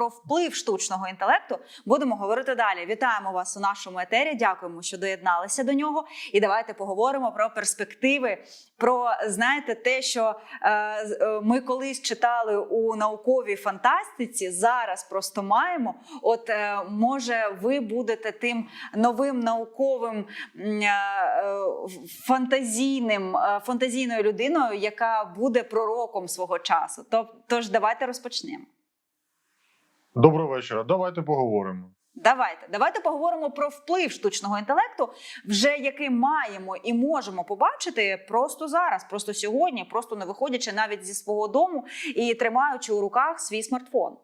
про вплив штучного інтелекту будемо говорити далі. Вітаємо вас у нашому етері. Дякуємо, що доєдналися до нього. І давайте поговоримо про перспективи. Про знаєте, те, що е, е, ми колись читали у науковій фантастиці, зараз просто маємо. От е, може, ви будете тим новим науковим е, е, фантазійним е, фантазійною людиною, яка буде пророком свого часу. Тож давайте розпочнемо. Доброго вечора. Давайте поговоримо. Давайте, давайте поговоримо про вплив штучного інтелекту, вже який маємо і можемо побачити просто зараз, просто сьогодні, просто не виходячи навіть зі свого дому і тримаючи у руках свій смартфон.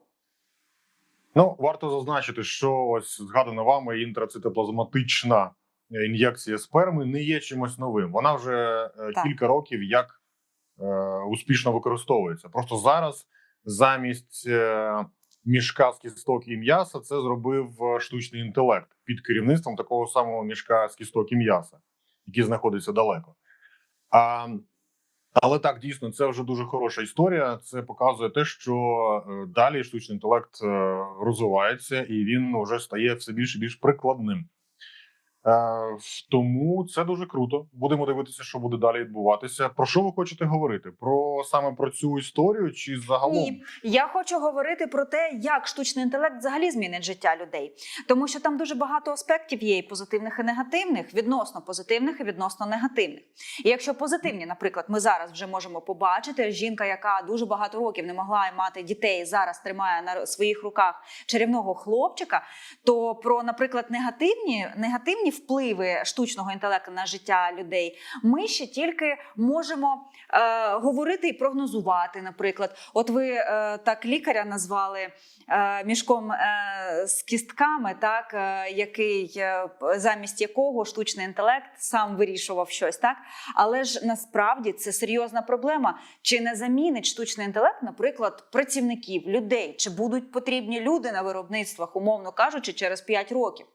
Ну варто зазначити, що ось згадана вами інтрацитоплазматична ін'єкція сперми не є чимось новим. Вона вже е, Так. кілька років як е, успішно використовується. Просто зараз замість е, мішка з кісток і м'яса це зробив е, штучний інтелект під керівництвом такого самого мішка з кісток і м'яса, який знаходиться далеко. А, але так дійсно це вже дуже хороша історія. Це показує те, що е, далі штучний інтелект е, розвивається і він вже стає все більш і більш прикладним. Е, Тому це дуже круто. Будемо дивитися, що буде далі відбуватися. Про що ви хочете говорити? Про саме про цю історію чи загалом? Ні, я хочу говорити про те, як штучний інтелект взагалі змінить життя людей, тому що там дуже багато аспектів є і позитивних і негативних, відносно позитивних і відносно негативних. І якщо позитивні, наприклад, ми зараз вже можемо побачити жінка, яка дуже багато років не могла мати дітей, зараз тримає на своїх руках чарівного хлопчика. То про, наприклад, негативні негативні впливи штучного інтелекту на життя людей, ми ще тільки можемо е, говорити і прогнозувати. Наприклад, от ви е, так лікаря назвали е, мішком е, з кістками, так е, який е, замість якого штучний інтелект сам вирішував щось, так але ж насправді це серйозна проблема. Чи не замінить штучний інтелект, наприклад, працівників, людей? Чи будуть потрібні люди на виробництвах, умовно кажучи, через 5 років?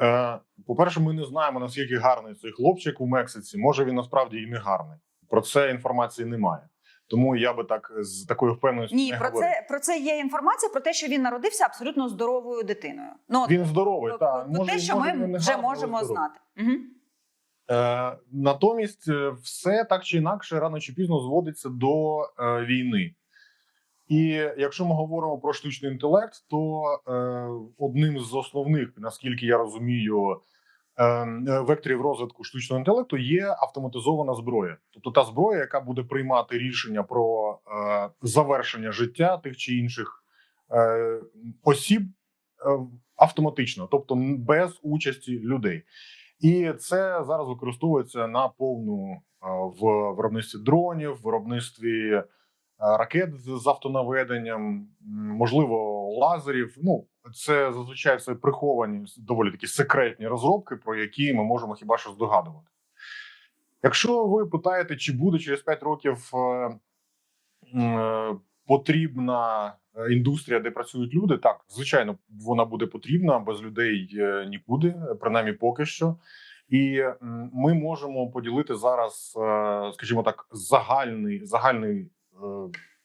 Е, По-перше, ми не знаємо наскільки гарний цей хлопчик у Мексиці. Може він насправді і не гарний. Про це інформації немає. Тому я би так з такою впевненістю Ні, не про говорив. це про це є інформація про те, що він народився абсолютно здоровою дитиною. Ну Він здоровий, так про те, що ми вже гарний, можемо знати. Угу. Е, натомість, е, все так чи інакше, рано чи пізно зводиться до е, війни. І якщо ми говоримо про штучний інтелект, то е, одним з основних, наскільки я розумію, е, е, векторів розвитку штучного інтелекту є автоматизована зброя, тобто та зброя, яка буде приймати рішення про е, завершення життя тих чи інших е, осіб е, автоматично, тобто без участі людей. І це зараз використовується на повну е, в виробництві дронів, в виробництві ракет з автонаведенням, можливо, лазерів. Ну це зазвичай це приховані доволі такі секретні розробки, про які ми можемо хіба що здогадувати. Якщо ви питаєте, чи буде через 5 років е, е, потрібна е, індустрія, де працюють люди, так звичайно, вона буде потрібна без людей е, нікуди, принаймні поки що. І ми можемо поділити зараз, е, скажімо так, загальний, загальний, е,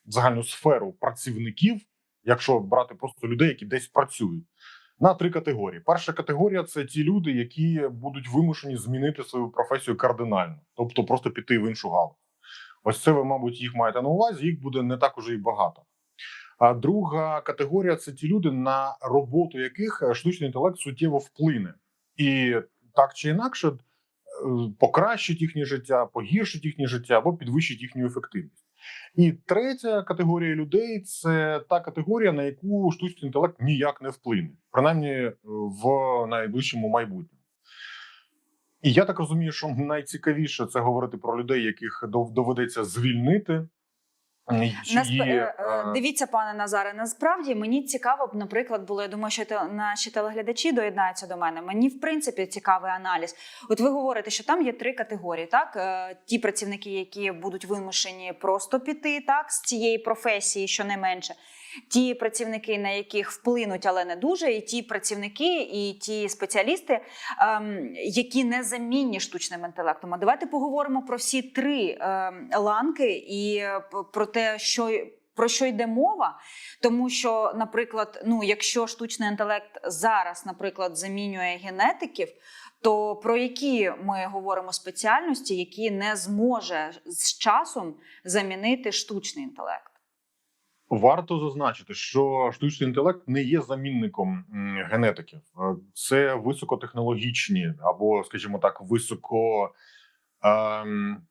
загальну сферу працівників, якщо брати просто людей, які десь працюють, на три категорії. Перша категорія це ті люди, які будуть вимушені змінити свою професію кардинально, тобто просто піти в іншу галузь. Ось це ви, мабуть, їх маєте на увазі. Їх буде не так уже і багато. А друга категорія це ті люди, на роботу яких е, штучний інтелект суттєво вплине, і так чи інакше е, покращить їхнє життя, погіршить їхнє життя або підвищить їхню ефективність. І третя категорія людей це та категорія, на яку штучний інтелект ніяк не вплине, принаймні е, в найближчому майбутньому. І я так розумію, що найцікавіше це говорити про людей, яких доведеться звільнити. Чиї, Насп... е, е, Дивіться, пане Назаре, насправді мені цікаво б, наприклад, було. Я думаю, що наші телеглядачі доєднаються до мене. Мені в принципі цікавий аналіз. От ви говорите, що там є три категорії: так Е, ті працівники, які будуть вимушені просто піти, так з цієї професії, що не менше. Ті працівники, на яких вплинуть, але не дуже, і ті працівники, і ті спеціалісти, ем, які не замінні штучним інтелектом. А давайте поговоримо про всі три ем, ланки і е, про те, що про що йде мова, тому що, наприклад, ну якщо штучний інтелект зараз, наприклад, замінює генетиків, то про які ми говоримо спеціальності, які не зможе з часом замінити штучний інтелект? Варто зазначити, що штучний інтелект не є замінником генетиків. Е, Це високотехнологічні або, скажімо так, високо, ем,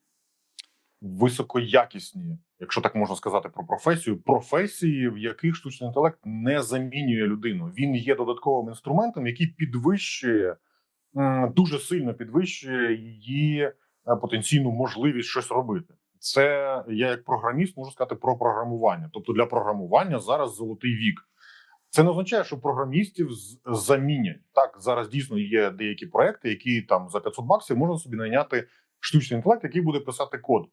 високоякісні, якщо так можна сказати, про професію, професії, в яких штучний інтелект не замінює людину. Він є додатковим інструментом, який підвищує дуже сильно підвищує її е, потенційну можливість щось робити. Це я як програміст можу сказати про програмування. Тобто для програмування зараз золотий вік. Це не означає, що програмістів замінять. Так зараз дійсно є деякі проекти, які там за 500 баксів можна собі найняти штучний інтелект, який буде писати код.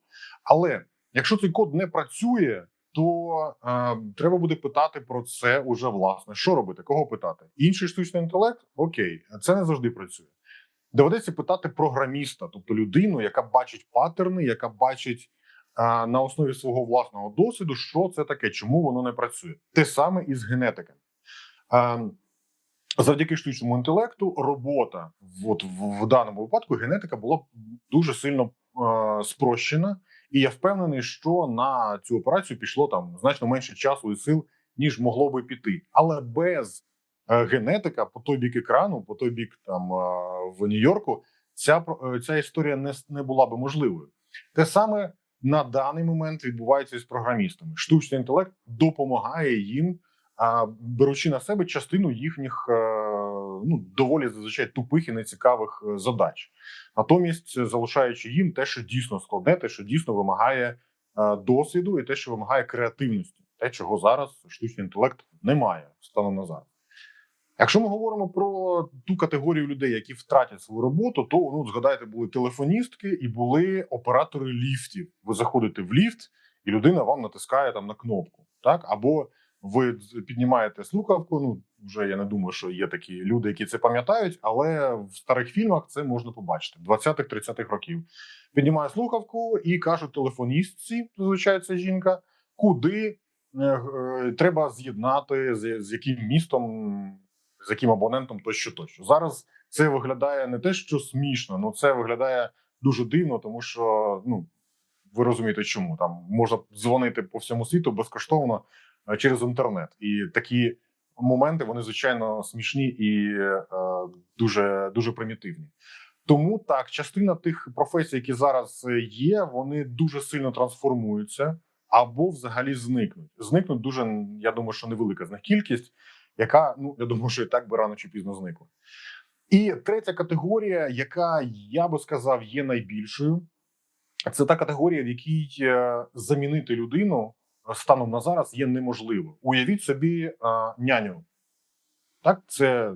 Але якщо цей код не працює, то е, треба буде питати про це уже власне. Що робити? Кого питати? Інший штучний інтелект? Окей, це не завжди працює. Доведеться питати програміста, тобто людину, яка бачить паттерни, яка бачить а, на основі свого власного досвіду, що це таке, чому воно не працює. Те саме і з генетиками. А, завдяки штучному інтелекту, робота от в, в даному випадку генетика була дуже сильно е, спрощена, і я впевнений, що на цю операцію пішло там значно менше часу і сил, ніж могло би піти. Але без генетика по той бік екрану, по той бік там е, в Нью-Йорку, ця е, ця історія не, не була би можливою. Те саме на даний момент відбувається із програмістами. Штучний інтелект допомагає їм, беручи на себе частину їхніх е, ну доволі зазвичай тупих і нецікавих е, задач, натомість е, залишаючи їм те, що дійсно складне, те, що дійсно вимагає е, досвіду, і те, що вимагає креативності, те, чого зараз штучний інтелект не має станом на зараз. Якщо ми говоримо про ту категорію людей, які втратять свою роботу, то ну згадайте, були телефоністки і були оператори ліфтів. Ви заходите в ліфт, і людина вам натискає там на кнопку, так або ви піднімаєте слухавку. Ну вже я не думаю, що є такі люди, які це пам'ятають, але в старих фільмах це можна побачити 20-30-х років. Піднімає слухавку і кажуть телефоністці, зазвичай це жінка, куди е, е, треба з'єднати з, з яким містом, з яким абонентом тощо тощо. Зараз це виглядає не те, що смішно, ну це виглядає дуже дивно, тому що ну ви розумієте, чому там можна дзвонити по всьому світу безкоштовно е, через інтернет, і такі моменти вони звичайно смішні і е, дуже дуже примітивні. Тому так, частина тих професій, які зараз е, є, вони дуже сильно трансформуються або взагалі зникнуть. Зникнуть дуже, я думаю, що невелика з них кількість, яка ну я думаю, що і так би рано чи пізно зникла. І третя категорія, яка я би сказав, є найбільшою, це та категорія, в якій е, замінити людину е, станом на зараз є неможливо. Уявіть собі е, няню. Так, це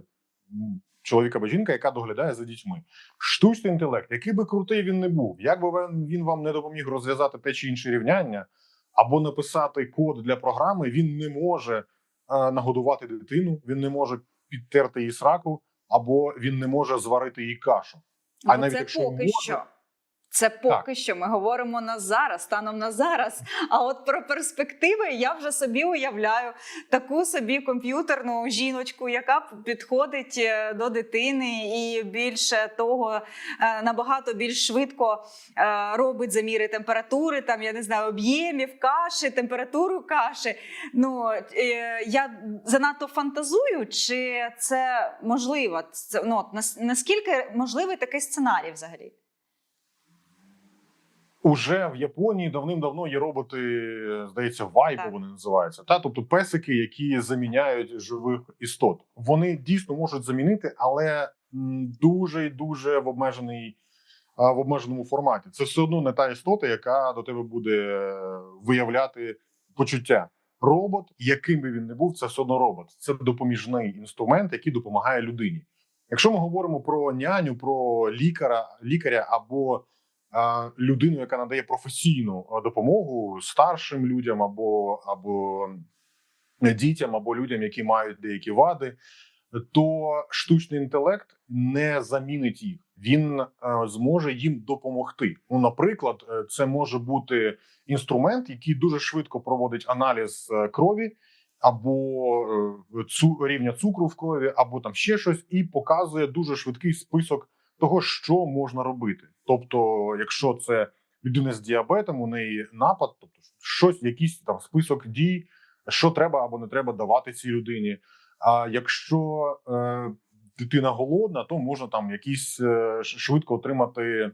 чоловік або жінка, яка доглядає за дітьми. Штучний інтелект, який би крутий він не був, як би він- вам не допоміг розв'язати те чи інше рівняння, або написати код для програми, він не може нагодувати дитину, він не може підтерти її сраку, або він не може зварити їй кашу. А навіть це якщо поки може- що. Це поки що. Ми говоримо на зараз, станом на зараз. А от про перспективи я вже собі уявляю таку собі комп'ютерну жіночку, яка підходить е, до дитини і більше того, е, набагато більш швидко е, робить заміри температури, там я не знаю, об'ємів каші, температуру каші. Ну я занадто фантазую, чи це можливо? Це, ну, наскільки можливий такий сценарій взагалі? Уже в Японії давним-давно є роботи, здається, вайбо Так. вони називаються. Та тобто песики, які заміняють живих істот. Вони дійсно можуть замінити, але дуже і дуже в обмежений в обмеженому форматі. Це все одно не та істота, яка до тебе буде виявляти почуття. Робот, яким би він не був, це все одно робот. Це допоміжний інструмент, який допомагає людині. Якщо ми говоримо про няню, про лікаря, лікаря або людину, яка надає професійну допомогу старшим людям або, або дітям, або людям, які мають деякі вади, то штучний інтелект не замінить їх. він е, зможе їм допомогти. Ну, наприклад, е, це може бути інструмент, який дуже швидко проводить аналіз е, крові або е, цу, рівня цукру в крові, або там ще щось, і показує дуже швидкий список того, що можна робити. Тобто, якщо це людина з діабетом, у неї напад, тобто щось, якийсь там список дій, що треба або не треба давати цій людині. А якщо е, дитина голодна, то можна там якісь е, швидко отримати,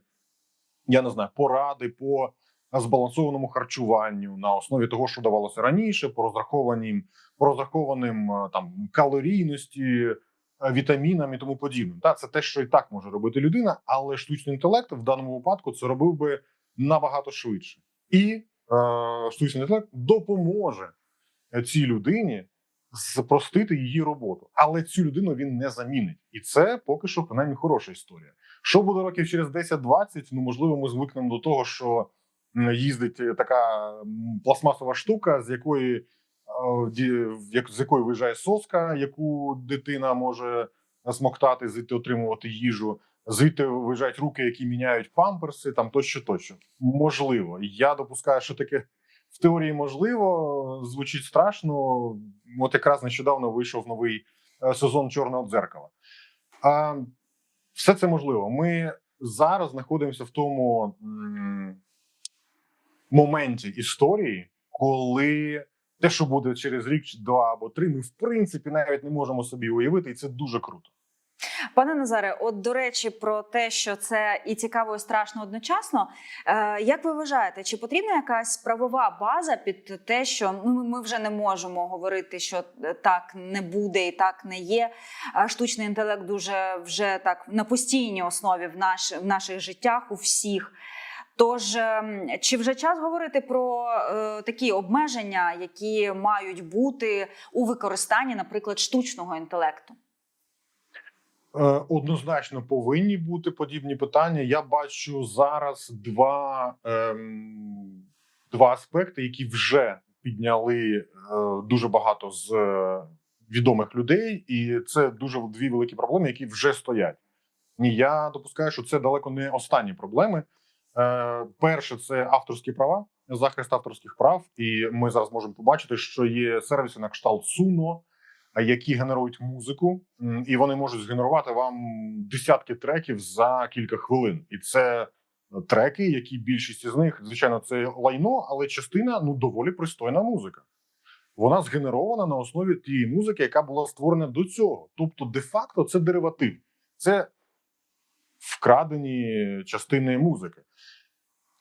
я не знаю, поради по збалансованому харчуванню на основі того, що давалося раніше, по розрахованим, по розрахованим е, там калорійності, вітамінам і тому подібним. Та це те, що і так може робити людина, але штучний інтелект в даному випадку це робив би набагато швидше, і е, штучний інтелект допоможе цій людині спростити її роботу, але цю людину він не замінить, і це поки що принаймні хороша історія. Що буде років через 10-20, Ну можливо, ми звикнемо до того, що їздить е, така пластмасова штука, з якої е, з якої виїжджає соска, яку дитина може смоктати, звідти отримувати їжу. Звідти виїжджають руки, які міняють памперси, там тощо, тощо. Можливо, я допускаю, що таке в теорії можливо, звучить страшно. От якраз нещодавно вийшов новий е, сезон чорного дзеркала. А, все це можливо. Ми зараз знаходимося в тому моменті історії, коли те, що буде через рік, два або три, ми в принципі навіть не можемо собі уявити, і це дуже круто. Пане Назаре, от до речі, про те, що це і цікаво, і страшно одночасно. Е, як ви вважаєте, чи потрібна якась правова база під те, що ну, ми вже не можемо говорити, що е, так не буде і так не є? Штучний інтелект дуже вже так на постійній основі в, наш, в наших життях у всіх. Тож ем, чи вже час говорити про е, такі обмеження, які мають бути у використанні, наприклад, штучного інтелекту? Е, Однозначно повинні бути подібні питання. Я бачу зараз два, ем, два аспекти, які вже підняли е, дуже багато з е, відомих людей, і це дуже дві великі проблеми, які вже стоять. Я допускаю, що це далеко не останні проблеми. Е, перше, це авторські права, захист авторських прав. І ми зараз можемо побачити, що є сервіси на кшталт Suno, які генерують музику, і вони можуть згенерувати вам десятки треків за кілька хвилин. І це треки, які більшість із них, звичайно, це лайно, але частина ну доволі пристойна музика. Вона згенерована на основі тієї музики, яка була створена до цього. Тобто, де-факто, це дериватив, це вкрадені частини музики.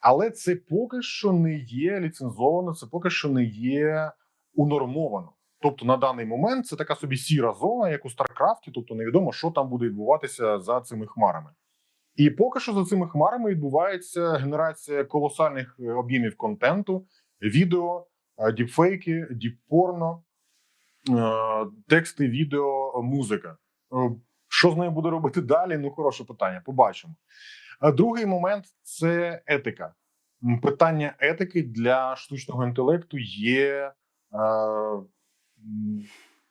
Але це поки що не є ліцензовано, це поки що не є унормовано. Тобто на даний момент це така собі сіра зона, як у Старкрафті, тобто невідомо, що там буде відбуватися за цими хмарами. І поки що за цими хмарами відбувається генерація колосальних е, об'ємів контенту, відео, е, діпфейки, діппорно, е, тексти, відео, музика. Е, Що з нею буде робити далі? Ну, хороше питання. Побачимо. Другий момент це етика. Питання етики для штучного інтелекту є е,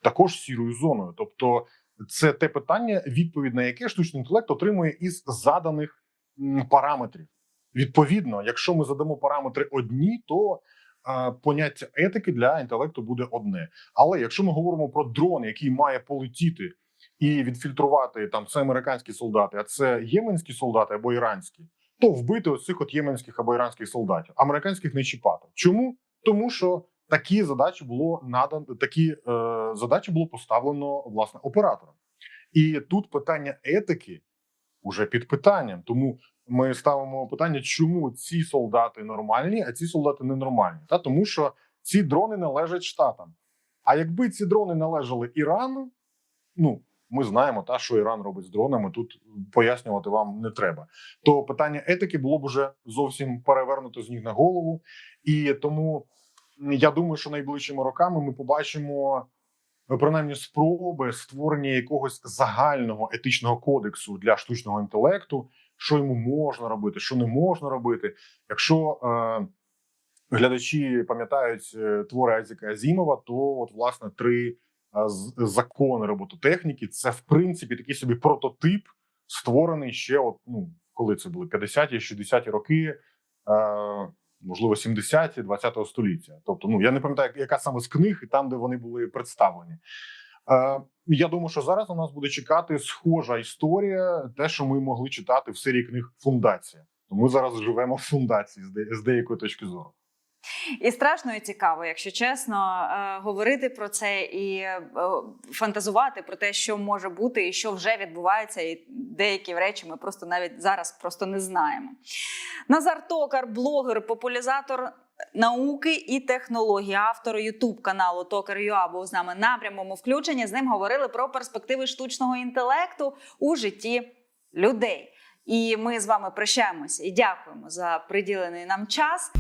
також сірою зоною. Тобто, це те питання, відповідь на яке штучний інтелект отримує із заданих параметрів. Відповідно, якщо ми задамо параметри одні, то е, поняття етики для інтелекту буде одне. Але якщо ми говоримо про дрон, який має полетіти і відфільтрувати там це американські солдати, а це єменські солдати або іранські, то вбити ось цих от єменських або іранських солдатів, американських не чіпати. Чому? Тому що такі задачі було надано, такі е, задачі було поставлено власне оператором. І тут питання етики уже під питанням. Тому ми ставимо питання, чому ці солдати нормальні, а ці солдати ненормальні. Та тому, що ці дрони належать штатам. А якби ці дрони належали Ірану, ну ми знаємо, та що Іран робить з дронами. Тут пояснювати вам не треба. То питання етики було б уже зовсім перевернуто з ніг на голову, і тому я думаю, що найближчими роками ми побачимо е, принаймні спроби створення якогось загального етичного кодексу для штучного інтелекту, що йому можна робити, що не можна робити. Якщо е, глядачі пам'ятають е, твори Айзека Азімова, то от власне три закони робототехніки це в принципі такий собі прототип створений ще, от, ну, коли це були 50-ті, 60-ті роки, можливо, 70-ті, 20-го століття. Тобто, ну я не пам'ятаю, яка саме з книг, і там, де вони були представлені. Е, я думаю, що зараз у нас буде чекати схожа історія, те, що ми могли читати в серії книг Фундація. То ми зараз живемо в фундації з, де, з деякої точки зору. І страшно і цікаво, якщо чесно, е, говорити про це і е, фантазувати про те, що може бути і що вже відбувається, і деякі речі ми просто навіть зараз просто не знаємо. Назар Токар, блогер, популяризатор науки і технологій, автор Ютуб каналу Токар.ua був з нами на прямому включенні. З ним говорили про перспективи штучного інтелекту у житті людей. І ми з вами прощаємося і дякуємо за приділений нам час.